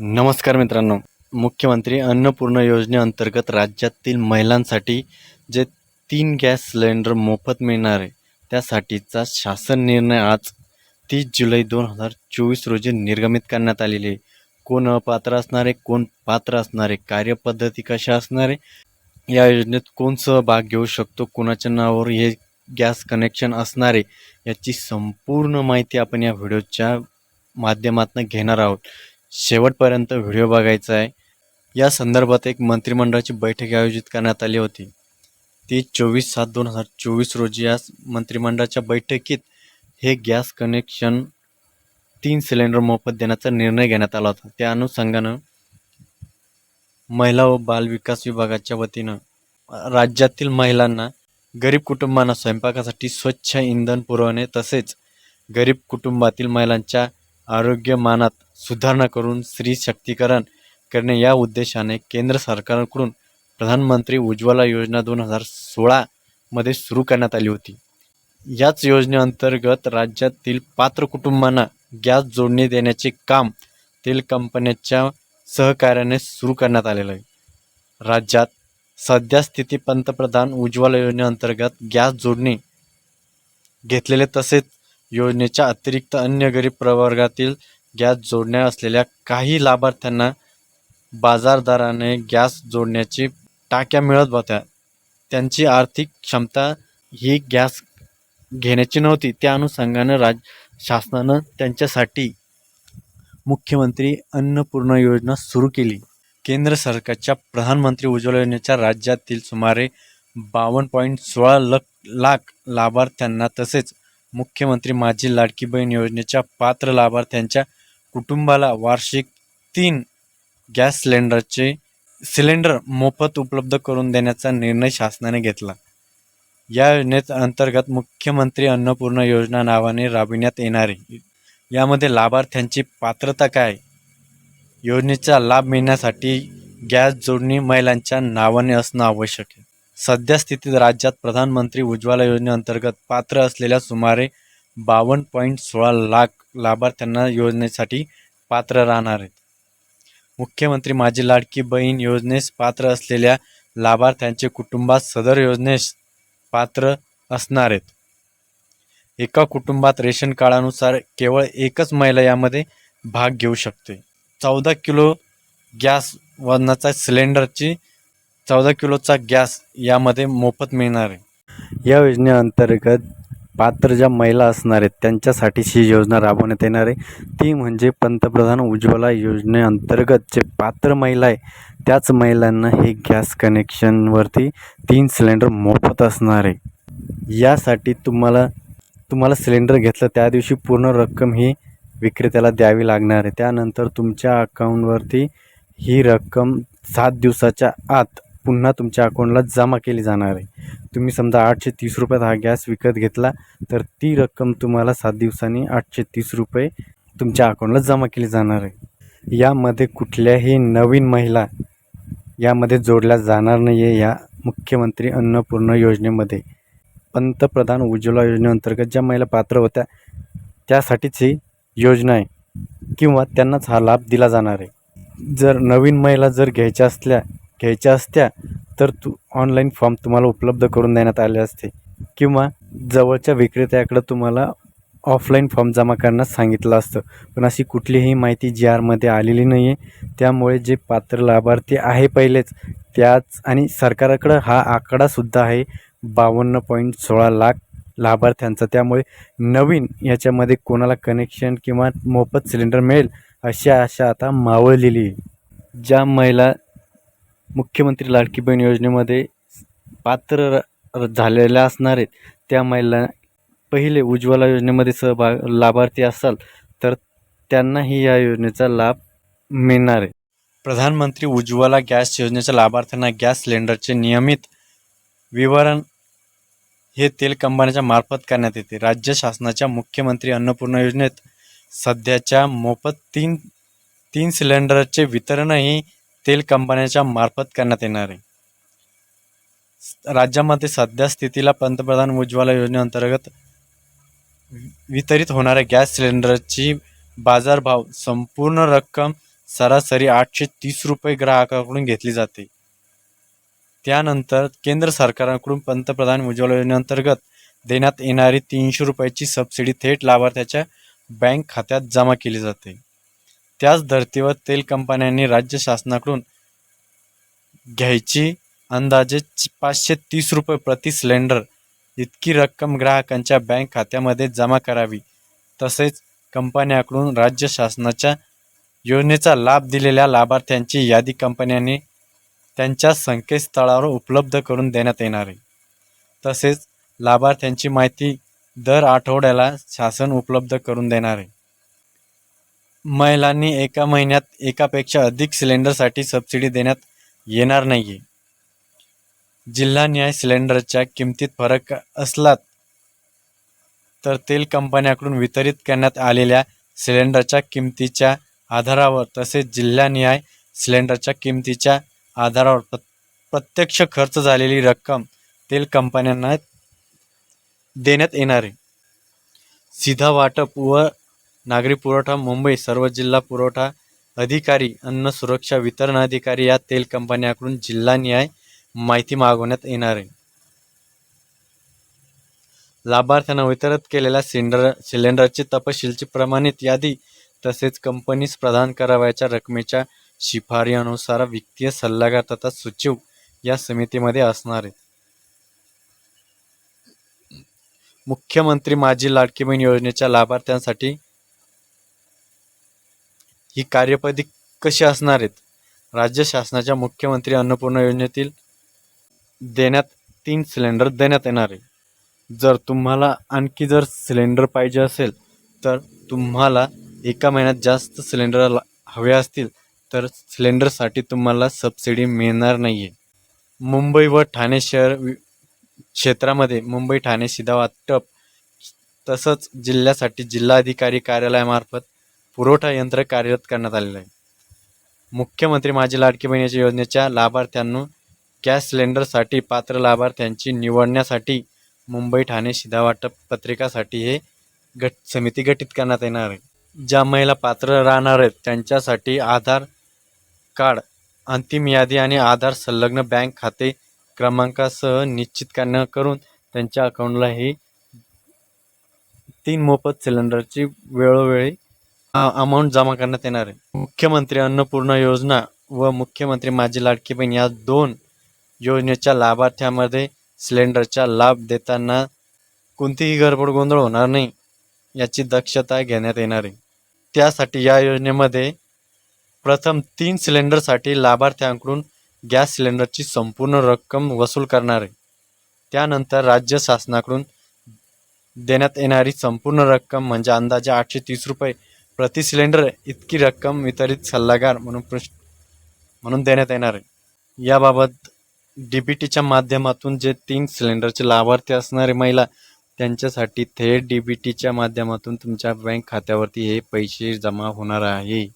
नमस्कार मित्रांनो. मुख्यमंत्री अन्नपूर्णा योजनेअंतर्गत राज्यातील महिलांसाठी जे तीन गॅस सिलेंडर मोफत मिळणार आहे त्यासाठीचा शासन निर्णय आज तीस जुलै दोन हजार चोवीस रोजी निर्गमित करण्यात आलेले आहे. कोण अपात्र असणारे कोण पात्र असणारे कार्यपद्धती कशा असणारे या योजनेत कोण सहभाग घेऊ शकतो कोणाच्या नावावर हे गॅस कनेक्शन असणारे याची संपूर्ण माहिती आपण या व्हिडिओच्या माध्यमातून घेणार आहोत. शेवटपर्यंत व्हिडिओ बघायचा आहे. या संदर्भात एक मंत्रिमंडळाची बैठक आयोजित करण्यात आली होती. ती चोवीस सात दोन हजार चोवीस रोजी या मंत्रिमंडळाच्या बैठकीत हे गॅस कनेक्शन तीन सिलेंडर मोफत देण्याचा निर्णय घेण्यात आला होता. त्या अनुषंगानं महिला व बालविकास विभागाच्या वतीनं राज्यातील महिलांना गरीब कुटुंबांना स्वयंपाकासाठी स्वच्छ इंधन पुरवणे तसेच गरीब कुटुंबातील महिलांच्या आरोग्यमानात सुधारणा करून स्त्री शक्तीकरण करणे या उद्देशाने केंद्र सरकारकडून प्रधानमंत्री उज्ज्वला योजना दोन हजार सोळामध्ये सुरू करण्यात आली होती. याच योजनेअंतर्गत राज्यातील पात्र कुटुंबांना गॅस जोडणी देण्याचे काम तेल कंपन्यांच्या सहकार्याने सुरू करण्यात आलेलं आहे. राज्यात सध्या स्थिती पंतप्रधान उज्ज्वला योजनेअंतर्गत गॅस जोडणी घेतलेले तसेच योजनेच्या अतिरिक्त अन्य गरीब प्रवर्गातील गॅस जोडण्या असलेल्या काही लाभार्थ्यांना बाजारदाराने गॅस जोडण्याची टाक्या मिळत होत्या. त्यांची आर्थिक क्षमता ही गॅस घेण्याची नव्हती. त्या अनुषंगानं राज शासनानं त्यांच्यासाठी मुख्यमंत्री अन्नपूर्णा योजना सुरू केली. केंद्र सरकारच्या प्रधानमंत्री उज्ज्वला योजनेच्या राज्यातील सुमारे बावन्न पॉईंट सोळा लख लाख लाभार्थ्यांना तसेच मुख्यमंत्री माझी लाडकी बहीण योजनेच्या पात्र लाभार्थ्यांच्या कुटुंबाला वार्षिक तीन गॅस सिलेंडरचे सिलेंडर मोफत उपलब्ध करून देण्याचा निर्णय शासनाने घेतला. या योजनेत अंतर्गत मुख्यमंत्री अन्नपूर्णा योजना नावाने राबविण्यात येणारे. यामध्ये लाभार्थ्यांची पात्रता काय? योजनेचा लाभ मिळण्यासाठी गॅस जोडणी महिलांच्या नावाने असणं आवश्यक आहे. सध्या स्थितीत राज्यात प्रधानमंत्री उज्ज्वला योजनेअंतर्गत पात्र असलेल्या सुमारे बावन्न पॉईंट सोळा लाख लाभार्थ्यांना योजनेसाठी पात्र राहणार आहेत. मुख्यमंत्री माझी लाडकी बहीण योजनेस पात्र असलेल्या लाभार्थ्यांचे कुटुंबात सदर योजनेस पात्र असणार आहेत. एका कुटुंबात रेशन कार्डानुसार केवळ एकच महिला यामध्ये भाग घेऊ शकते. चौदा किलो गॅस वजनाचा सिलेंडरची चौदा किलोचा गॅस यामध्ये मोफत मिळणार आहे. या योजनेअंतर्गत पात्र ज्या महिला असणार आहेत त्यांच्यासाठी ही योजना राबवण्यात येणार आहे. ती म्हणजे पंतप्रधान उज्ज्वला योजनेअंतर्गत जे पात्र महिला आहे त्याच महिलांना हे गॅस कनेक्शनवरती तीन सिलेंडर मोफत असणार आहे. यासाठी तुम्हाला तुम्हाला सिलेंडर घेतलं त्या दिवशी पूर्ण रक्कम ही विक्रेत्याला द्यावी लागणार आहे. त्यानंतर तुमच्या अकाउंटवरती ही रक्कम सात दिवसाच्या आत पुन्हा तुमच्या अकाउंटला जमा केली जाणार आहे. तुम्ही समजा आठशे तीस रुपयात हा गॅस विकत घेतला तर ती रक्कम तुम्हाला सात दिवसांनी आठशे तीस रुपये तुमच्या अकाउंटला जमा केली जाणार आहे. यामध्ये कुठल्याही नवीन महिला यामध्ये जोडल्या जाणार नाही आहे या मुख्यमंत्री अन्नपूर्णा योजनेमध्ये. पंतप्रधान उज्ज्वला योजनेअंतर्गत ज्या महिला पात्र होत्या त्यासाठीच ही योजना आहे किंवा त्यांनाच हा लाभ दिला जाणार आहे. जर नवीन महिला जर घ्यायच्या असल्या घ्यायच्या असत्या तर तू ऑनलाईन फॉर्म तुम्हाला उपलब्ध करून देण्यात आले असते. किंवा जवळच्या विक्रेत्याकडं तुम्हाला ऑफलाईन फॉर्म जमा करण्यास सांगितलं असतं. पण अशी कुठलीही माहिती जी आरमध्ये आलेली नाही आहे त्यामुळे जे पात्र लाभार्थी आहे पहिलेच त्याच आणि सरकारकडं हा आकडासुद्धा आहे. बावन्न पॉईंट सोळा लाख लाभार्थ्यांचा. त्यामुळे नवीन याच्यामध्ये कोणाला कनेक्शन किंवा मोफत सिलेंडर मिळेल अशी आशा आता मावळलेली आहे. ज्या महिला मुख्यमंत्री लाडकी बहीण योजनेमध्ये पात्र र- झालेल्या असणार आहेत. त्या महिला पहिले उज्ज्वला योजनेमध्ये सहभाग लाभार्थी असाल तर त्यांनाही या योजनेचा लाभ मिळणार आहे. प्रधानमंत्री उज्ज्वला गॅस योजनेच्या लाभार्थ्यांना गॅस सिलेंडरचे नियमित विवरण हे तेल कंपन्यांच्या मार्फत करण्यात येते. राज्य शासनाच्या मुख्यमंत्री अन्नपूर्णा योजनेत सध्याच्या मोफत तीन तीन सिलेंडरचे वितरणही तेल कंपन्यांच्या मार्फत करण्यात येणार आहे. राज्यामध्ये सध्या स्थितीला पंतप्रधान उज्ज्वला योजनेअंतर्गत वितरित होणाऱ्या गॅस सिलेंडरची बाजारभाव संपूर्ण रक्कम सरासरी आठशे तीस रुपये ग्राहकाकडून घेतली जाते. त्यानंतर केंद्र सरकारकडून पंतप्रधान उज्ज्वला योजनेअंतर्गत देण्यात येणारी तीनशे रुपयाची सबसिडी थेट लाभार्थ्याच्या बँक खात्यात जमा केली जाते. त्याच धर्तीवर तेल कंपन्यांनी राज्य शासनाकडून घ्यायची अंदाजे पाचशे तीस रुपये प्रति सिलेंडर इतकी रक्कम ग्राहकांच्या बँक खात्यामध्ये जमा करावी. तसेच कंपन्याकडून राज्य शासनाच्या योजनेचा लाभ दिलेल्या लाभार्थ्यांची यादी कंपन्यांनी त्यांच्या संकेतस्थळावर उपलब्ध करून देण्यात येणार आहे. तसेच लाभार्थ्यांची माहिती दर आठवड्याला शासन उपलब्ध करून देणार आहे. महिलांनी एका महिन्यात एकापेक्षा अधिक सिलेंडरसाठी सबसिडी देण्यात येणार नाही आहे जिल्हानिहाय सिलेंडरच्या किमतीत फरक असला तर तेल कंपन्याकडून वितरित करण्यात आलेल्या सिलेंडरच्या किमतीच्या आधारावर तसेच जिल्हानिहाय सिलेंडरच्या किमतीच्या आधारावर प्र- प्रत्यक्ष खर्च झालेली रक्कम तेल कंपन्यांना देण्यात येणार आहे. सीधा वाटप व नागरी पुरवठा मुंबई सर्व जिल्हा पुरवठा अधिकारी अन्न सुरक्षा वितरण अधिकारी या तेल कंपन्याकडून जिल्हानिहाय माहिती मागवण्यात येणार आहे. लाभार्थ्यांना वितरित केलेल्या सिलेंडर सिलेंडरची तपशीलची प्रमाणित यादी तसेच कंपनीस प्रदान करावयाच्या रकमेच्या शिफारीनुसार वित्तीय सल्लागार तथा सचिव या समितीमध्ये असणार आहेत. मुख्यमंत्री माझी लाडकी बहीण योजनेच्या लाभार्थ्यांसाठी ही कार्यपदी कशी असणार आहेत? राज्य शासनाच्या मुख्यमंत्री अन्नपूर्णा योजनेतील देण्यात तीन सिलेंडर देण्यात येणार आहे जर तुम्हाला आणखी जर सिलेंडर पाहिजे असेल तर तुम्हाला एका महिन्यात जास्त सिलेंडर ला- हवे असतील तर सिलेंडरसाठी तुम्हाला सबसिडी मिळणार नाही आहे मुंबई व ठाणे शहर वि- क्षेत्रामध्ये मुंबई ठाणे सीधा वाटप तसंच जिल्ह्यासाठी जिल्हाधिकारी कार्यालयामार्फत पुरवठा यंत्र कार्यरत करण्यात आलेलं आहे. मुख्यमंत्री माझी लाडकी बहिणीच्या योजनेच्या लाभार्थ्यांना गॅस सिलेंडरसाठी पात्र लाभार्थ्यांची निवडण्यासाठी मुंबई ठाणे शिधावाटप पत्रिकासाठी हे गट समिती गठीत करण्यात येणार आहे. ज्या महिला पात्र राहणार आहेत त्यांच्यासाठी आधार कार्ड अंतिम यादी आणि आधार संलग्न बँक खाते क्रमांकासह निश्चित करणं करून त्यांच्या अकाउंटला ही तीन मोफत सिलेंडरची वेळोवेळी अमाऊंट जमा करण्यात येणार आहे. मुख्यमंत्री अन्नपूर्णा योजना व मुख्यमंत्री माझी लाडकी बहीण या दोन योजनेच्या लाभार्थ्यामध्ये सिलेंडरचा लाभ देताना कोणतीही गडबड गोंधळ होणार नाही याची दक्षता घेण्यात येणार आहे. त्यासाठी या योजनेमध्ये प्रथम तीन सिलेंडरसाठी लाभार्थ्यांकडून गॅस सिलेंडरची संपूर्ण रक्कम वसूल करणार आहे. त्यानंतर राज्य शासनाकडून देण्यात येणारी संपूर्ण रक्कम म्हणजे अंदाजे आठशे तीस रुपये प्रति सिलेंडर इतकी रक्कम वितरित सल्लागार म्हणून पृष्ठ म्हणून देण्यात येणार आहे. याबाबत डी बी टीच्या माध्यमातून जे तीन सिलेंडरचे लाभार्थी असणारे महिला त्यांच्यासाठी थेट डी बी टीच्या माध्यमातून तुमच्या बँक खात्यावरती हे पैसे जमा होणार आहे.